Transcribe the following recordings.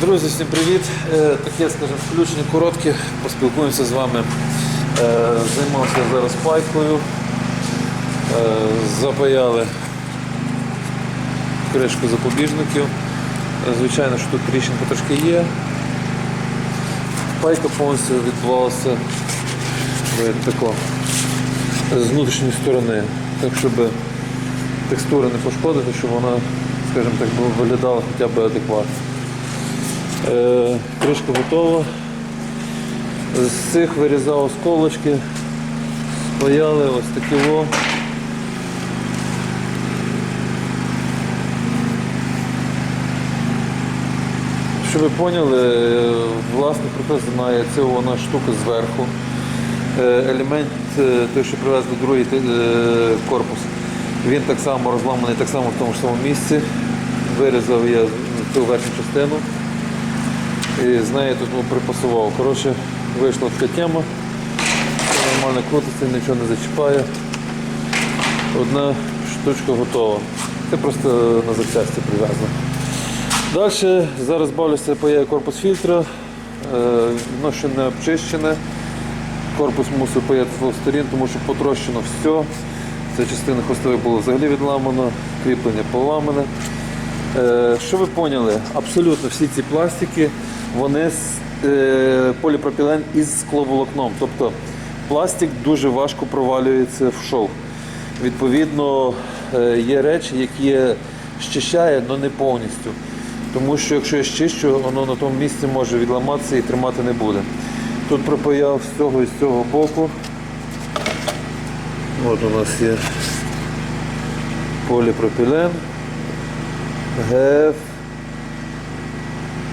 Друзі, всім привіт! Е, Таке, скажімо, включення коротке, поспілкуємося з вами. Е, Займався зараз пайкою. Е, Запаяли кришку запобіжників. Звичайно, що тут тріщинка трошки є. Пайка повністю відбувалася е, тако, з внутрішньої сторони, так щоб текстури не пошкодити, щоб вона, скажімо так, виглядала хоча б адекватно. Е, Кришка готова. З цих вирізав осколочки, спаяли ось такі во. Щоб ви поняли, е, власник прекрасно знає, це вона штука зверху. Е, Елемент, е, той, що привезли другий корпус, він так само розламаний, так само в тому ж самому місці. Вирізав я цю верхню частину. І з нею тут припасував. Коротше, вийшла така тема. Все нормально крутиться, нічого не зачіпає. Одна штучка готова. Це просто на запчасті прив'язано. Далі зараз бавлюся паяє корпус фільтра. Е, Воно ще не обчищене. Корпус мусив паяти з двох сторін, тому що потрощено все. Ця частина хвостової було взагалі відламано, кріплення поламане. Е, Що ви поняли? Абсолютно всі ці пластики, вони е, поліпропілен із скловолокном. Тобто пластик дуже важко провалюється в шов. Відповідно, е, є речі, які щищає, але не повністю. Тому що якщо я щищу, воно на тому місці може відламатися і тримати не буде. Тут пропаяв з цього і з цього боку. От у нас є поліпропілен. ГФ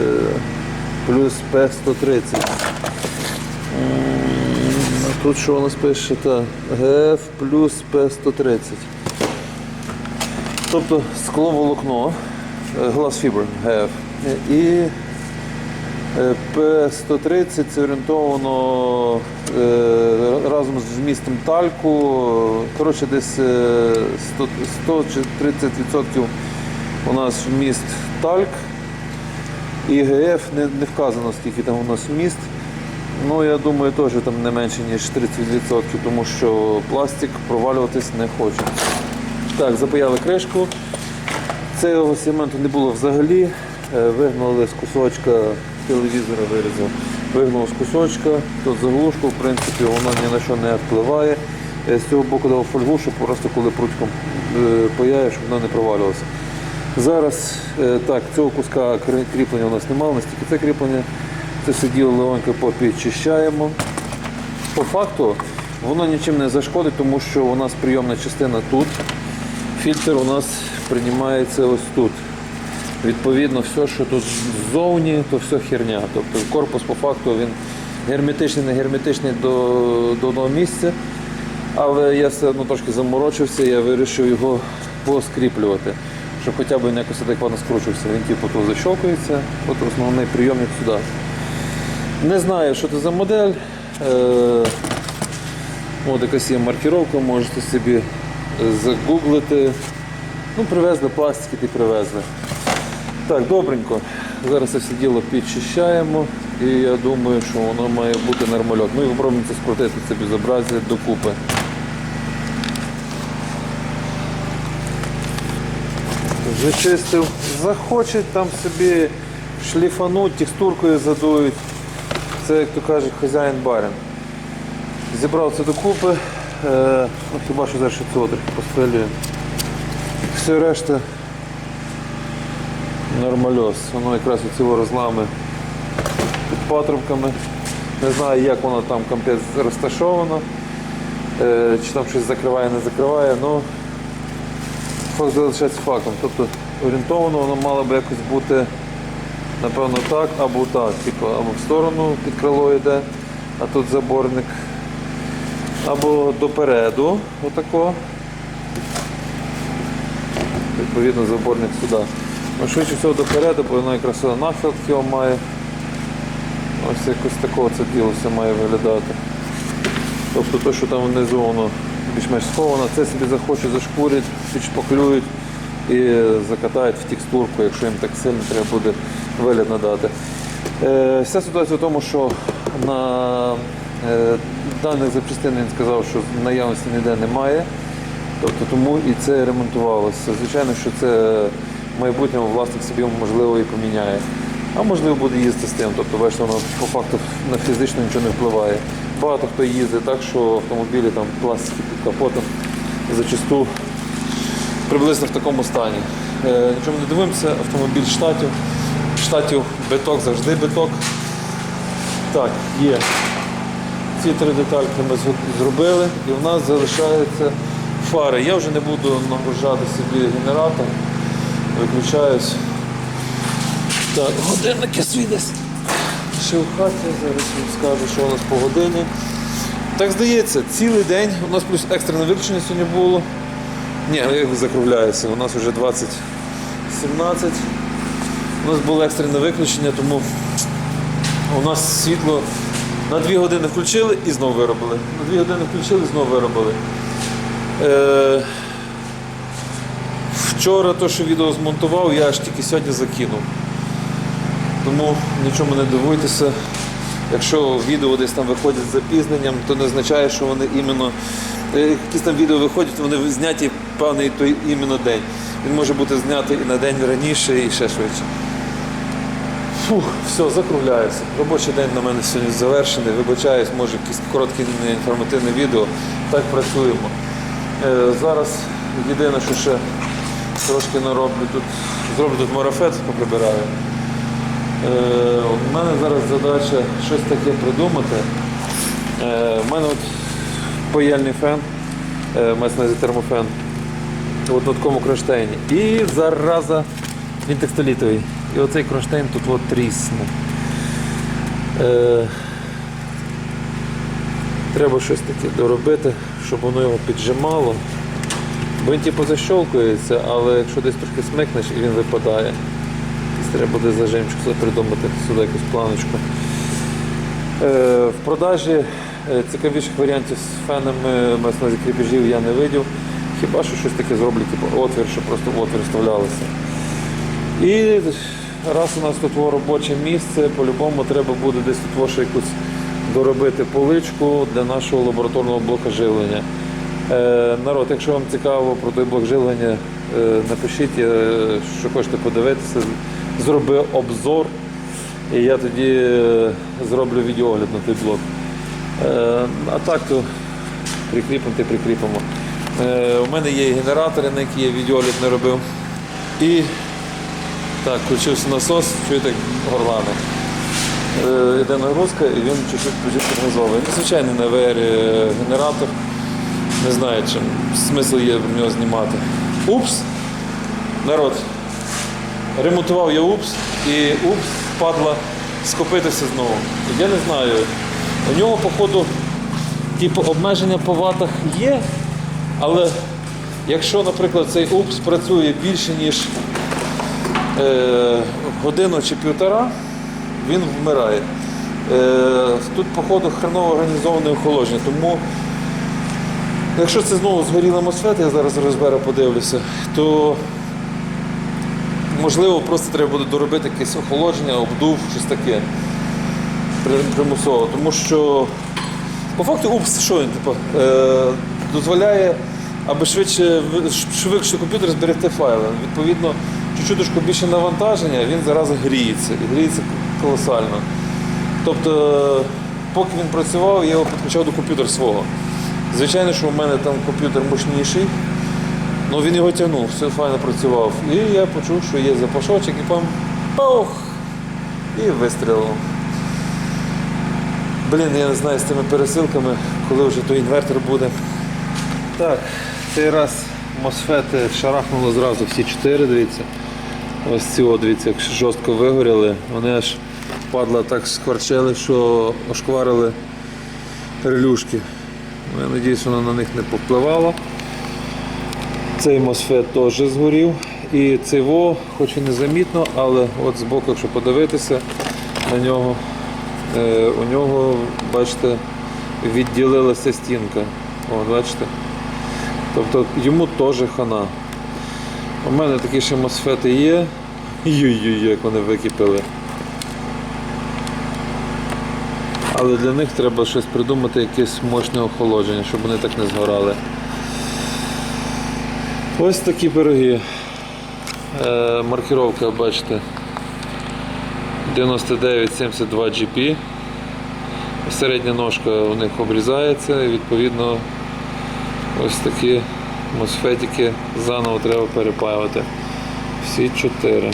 е, плюс П130. Тут що у нас пише? ГФ плюс П130. Тобто скловолокно, е, fiber ГФ. І е, П130 це орієнтовано е, разом з вмістом тальку. Коротше, десь е, 100, 100 чи 30% у нас вміст тальк. І ГФ не, не вказано, скільки там у нас вміст. Ну, я думаю, теж там не менше, ніж 30%, тому що пластик провалюватись не хоче. Так, запаяли кришку. Цього сегменту не було взагалі. Е, Вигнали з кусочка телевізора вирізав. Вигнув з кусочка, тут заглушку, в принципі, воно ні на що не впливає. Е, З цього боку дав фольгу, щоб просто коли прутьком е, паяєш, воно не провалювалося. Зараз е, так, цього куска кріплення у нас немає, у нас тільки це кріплення. Це все діло легонько попідчищаємо. По факту воно нічим не зашкодить, тому що у нас прийомна частина тут. Фільтр у нас приймається ось тут. Відповідно, все, що тут ззовні, то все херня. Тобто корпус по факту він герметичний, не герметичний до, до одного місця. Але я все одно трошки заморочився, я вирішив його поскріплювати, щоб хоча б він якось адекватно скручувався. Він типу тут защолкується, от основний прийомник сюди. Не знаю, що це за модель. Е, От якась є маркіровка, можете собі загуглити. Ну, привезли пластики, ти привезли. Так, добренько. Зараз це все діло підчищаємо і я думаю, що воно має бути нормальок. Ну і попробуємо це скрутити це безобразие докупи. Зачистив. Захочуть там собі шліфануть, текстуркою задують. Це, як то кажуть, хазяїн барин. Зібрав це докупи. Е, ну, хіба що зараз ще цього трохи пострелює. Все решта нормальос. Воно якраз оці розлами під патрубками. Не знаю, як воно там комплекс розташовано. Е, чи там щось закриває, не закриває, ну факт залишається фактом. Тобто орієнтовано воно мало би якось бути, напевно, так або так. Типу, або в сторону під крило йде, а тут заборник. Або допереду, отако. Відповідно, заборник сюди. Ну, швидше всього допереду, бо воно якраз нахил його має. Ось якось такого це діло все має виглядати. Тобто те, що там внизу воно більш-менш сховано, це собі захочуть, зашкурять, підшпаклюють і закатають в текстурку, якщо їм так сильно треба буде вигляд надати. Е, Вся ситуація в тому, що на е, даних запчастин він сказав, що наявності ніде немає. Тобто тому і це ремонтувалося. Звичайно, що це в майбутньому власник собі можливо і поміняє. А можливо буде їздити з тим. Тобто, бачите, воно по факту на фізично нічого не впливає. Багато хто їздить так, що автомобілі там пластики під капотом зачасту приблизно в такому стані. Е, нічого не дивимося, автомобіль штатів. Штатів биток завжди биток. Так, є. Ці три детальки ми зробили і в нас залишаються фари. Я вже не буду нагружати собі генератор. Виключаюсь. Так, годинники свій десь. Ще в хаті, зараз вам скажу, що у нас по годині. Так здається, цілий день. У нас плюс екстрене виключення сьогодні було. Ні, я закругляюся. У нас вже 20.17. У нас було екстрене виключення, тому у нас світло на 2 години включили і знову виробили. На 2 години включили і знову виробили. Е, вчора то, що відео змонтував, я аж тільки сьогодні закинув. Тому нічому не дивуйтеся. Якщо відео десь там виходять з запізненням, то не означає, що вони іменно. е, Якісь там відео виходять, вони зняті певний той іменно день. Він може бути знятий і на день раніше, і ще швидше. Фух, все, закругляюся. Робочий день на мене сьогодні завершений. Вибачаюсь, може якесь коротке інформативне відео. Так працюємо. Е, зараз єдине, що ще трошки нароблю тут, зроблю тут марафет, поприбираю. Е, у мене зараз задача щось таке придумати. Е, у мене от паяльний фен, е, мається термофен. От на такому кронштейні. І зараза він текстолітовий. І оцей кронштейн тут от тріснув. Е, треба щось таке доробити, щоб воно його піджимало. Бо він типу защолкується, але якщо десь трохи смикнеш і він випадає. Треба буде зажимчик сюди придумати, сюди якусь планочку. Е, в продажі е, цікавіших варіантів з фенами мається кріпежів я не видів. Хіба що щось таке зроблю, типу отвір, щоб просто в отвір вставлялося. І раз у нас тут робоче місце, по-любому треба буде десь тут ще якусь доробити поличку для нашого лабораторного блока живлення. Е, народ, якщо вам цікаво про той блок живлення, е, напишіть, е, що хочете подивитися, зроби обзор, і я тоді е, зроблю відеогляд на той блок. Е, а так то прикріпимо та прикріпимо. Е, у мене є генератори, на які я відеогляд не робив. І так, включився насос, чуєте, горлани. Йде нагрузка і він чуть-чуть підгазовує. Звичайний на ВР генератор. Не знаю, чим смисл є в нього знімати. Упс! Народ. Ремонтував я упс і упс падла скопитися знову. Я не знаю. У нього, походу, типу, обмеження по ватах є, але якщо, наприклад, цей упс працює більше, ніж е, годину чи півтора, він вмирає. Е, тут, походу, хреново організоване охолодження, тому якщо це знову згоріла мосфет, я зараз розберу, подивлюся, то можливо просто треба буде доробити якесь охолодження, обдув, щось таке примусово. Тому що по факту упс, що він типу, е, дозволяє, аби швидше швидше комп'ютер зберегти файли. Відповідно, чуть-чуть більше навантаження, він зараз гріється. І гріється колосально. Тобто, поки він працював, я його підключав до комп'ютера свого. Звичайно, що у мене там комп'ютер мощніший, але він його тягнув, все файно працював. І я почув, що є запашочок, і пам паух! І вистрілив. Блін, я не знаю з тими пересилками, коли вже той інвертор буде. Так, цей раз мосфети шарахнуло зразу всі чотири, дивіться. Ось ці, о, дивіться, як жорстко вигоріли. Вони аж падла так скорчили, що ошкварили релюшки. Ну, Я сподіваюся, воно на них не повпливало. Цей мосфет теж згорів. І цей во, хоч і незамітно, але от збоку, якщо подивитися на нього, е, у нього, бачите, відділилася стінка. О, бачите? Тобто йому теж хана. У мене такі ще мосфети є. Юй-юй, як вони википіли. Але для них треба щось придумати, якесь мощне охолодження, щоб вони так не згорали. Ось такі пироги. маркировка, маркіровка, бачите. 9972 GP. Середня ножка у них обрізається і відповідно ось такі мосфетики заново треба перепаювати. Всі чотири.